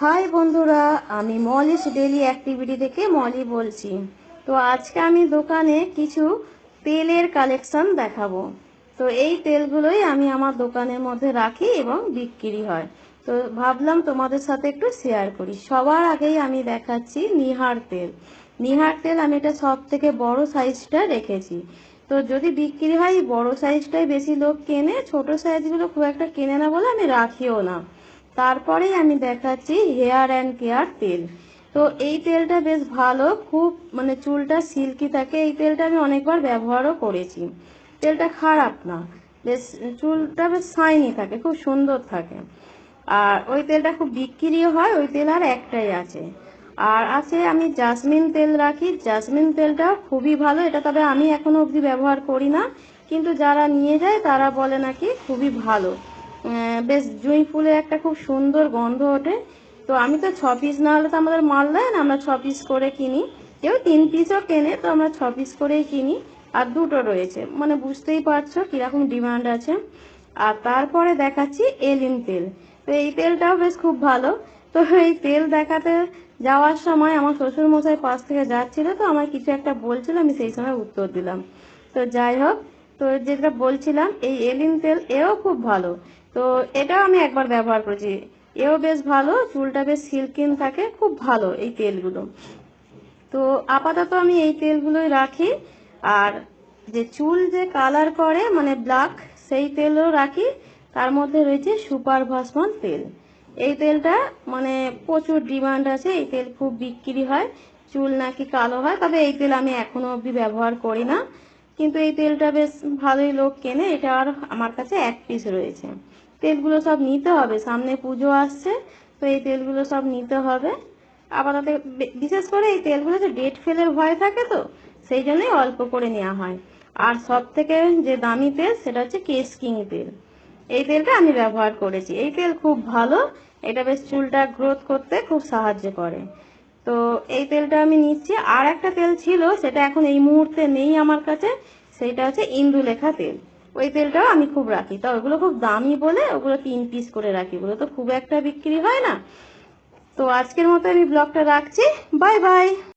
High বন্ধুরা, আমি Molly's daily activity থেকে মলি বলছি। তো আজকে আমি দোকানে কিছু তেলের কালেকশন দেখাবো। তো এই তেলগুলোই আমি আমার দোকানের মধ্যে রাখি এবং বিক্রি হয়। তো ভাবলাম তোমাদের সাথে একটু শেয়ার করি। সবার আগেই আমি দেখাচ্ছি নিহার তেল। নিহার তেল আমি এটা সব থেকে বড় সাইজটা রেখেছি। তো যদি বিক্রি হয়, বড় সাইজটাই বেশি লোক কেনে, ছোট সাইজগুলো খুব একটা কেনে না বলে আমি রাখিও না। তারপরেই আমি দেখাচ্ছি হেয়ার অ্যান্ড কেয়ার তেল। তো এই তেলটা বেশ ভালো, খুব মানে চুলটা সিল্কি থাকে। এই তেলটা আমি অনেকবার ব্যবহারও করেছি। তেলটা খারাপ না, বেশ চুলটা বেশ শাইনি থাকে, খুব সুন্দর থাকে। আর ওই তেলটা খুব বিক্রিও হয়, ওই তেল আর একটাই আছে। আর আছে আমি জাসমিন তেল রাখি। জাসমিন তেলটা খুবই ভালো, এটা তবে আমি এখনও অবধি ব্যবহার করি না। কিন্তু যারা নিয়ে যায় তারা বলে নাকি খুবই ভালো। বেশ জুঁই ফুলের একটা খুব সুন্দর গন্ধ ওঠে। তো আমি তো ছ পিস না হলে তো আমাদের মাল দেয় না, আমরা ছ পিস করে কিনি। কেউ তিন পিসও কেনে, তো আমরা ছ পিস করেই কিনি। আর দুটো রয়েছে। মানে বুঝতেই পারছ কীরকম ডিমান্ড আছে। আর তারপরে দেখাচ্ছি এলিম তেল। তো এই তেলটাও বেশ খুব ভালো। তো এই তেল দেখাতে যাওয়ার সময় আমার শ্বশুর মশাই পাশ থেকে যাচ্ছিল, তো আমার কিছু একটা বলছিল, আমি সেই সময় উত্তর দিলাম। তো যাই হোক তো যেটা বলছিলাম, এই এলিন তেল এও খুব ভালো। তো এটাও আমি একবার ব্যবহার করেছি। এও বেশ ভালো, চুলটা বেশ সিল্কিন থাকে, খুব ভালো এই তেলগুলো। তো আপাতত আমি এই তেলগুলোই রাখি। আর যে চুল যে কালার করে মানে ব্ল্যাক সেই তেলও রাখি। তার মধ্যে রয়েছে সুপার ভাসমান তেল। এই তেলটা মানে প্রচুর ডিমান্ড আছে, এই তেল খুব বিক্রি হয়। চুল নাকি কালো হয়, তবে এই তেল আমি এখনও অবধি ব্যবহার করি না। কিন্তু এই তেলটা বেশ ভালোই লোক কেনে। এটা আর আমার কাছে এক পিস রয়েছে। তেলগুলো সব নিতে হবে। সামনে পুজো আসছে, তো এই তেলগুলো সব নিতে হবে। আপাতত বিশেষ করে এই তেলগুলো যে ডেট ফেলের ভয় থাকে তো, সেই জন্যই অল্প করে নেওয়া হয়। আর সব থেকে যে দামি তেল, সেটা হচ্ছে কেস কিং তেল। এই তেলটা আমি ব্যবহার করেছি। এই তেল খুব ভালো। এটা বেশ চুলটা গ্রোথ করতে খুব সাহায্য করে। তো এই তেলটা আমি নিচ্ছি। আর একটা তেল ছিল, সেটা এখন এই মুহূর্তে নেই আমার কাছে, সেটা হচ্ছে ইন্দুলেখা তেল। ওই তেলটাও আমি খুব রাখি। তো ওগুলো খুব দামি বলে ওগুলো তিন পিস করে রাখি। ওগুলো তো খুব একটা বিক্রি হয় না। তো আজকের মতো আমি ব্লগটা রাখছি। Bye bye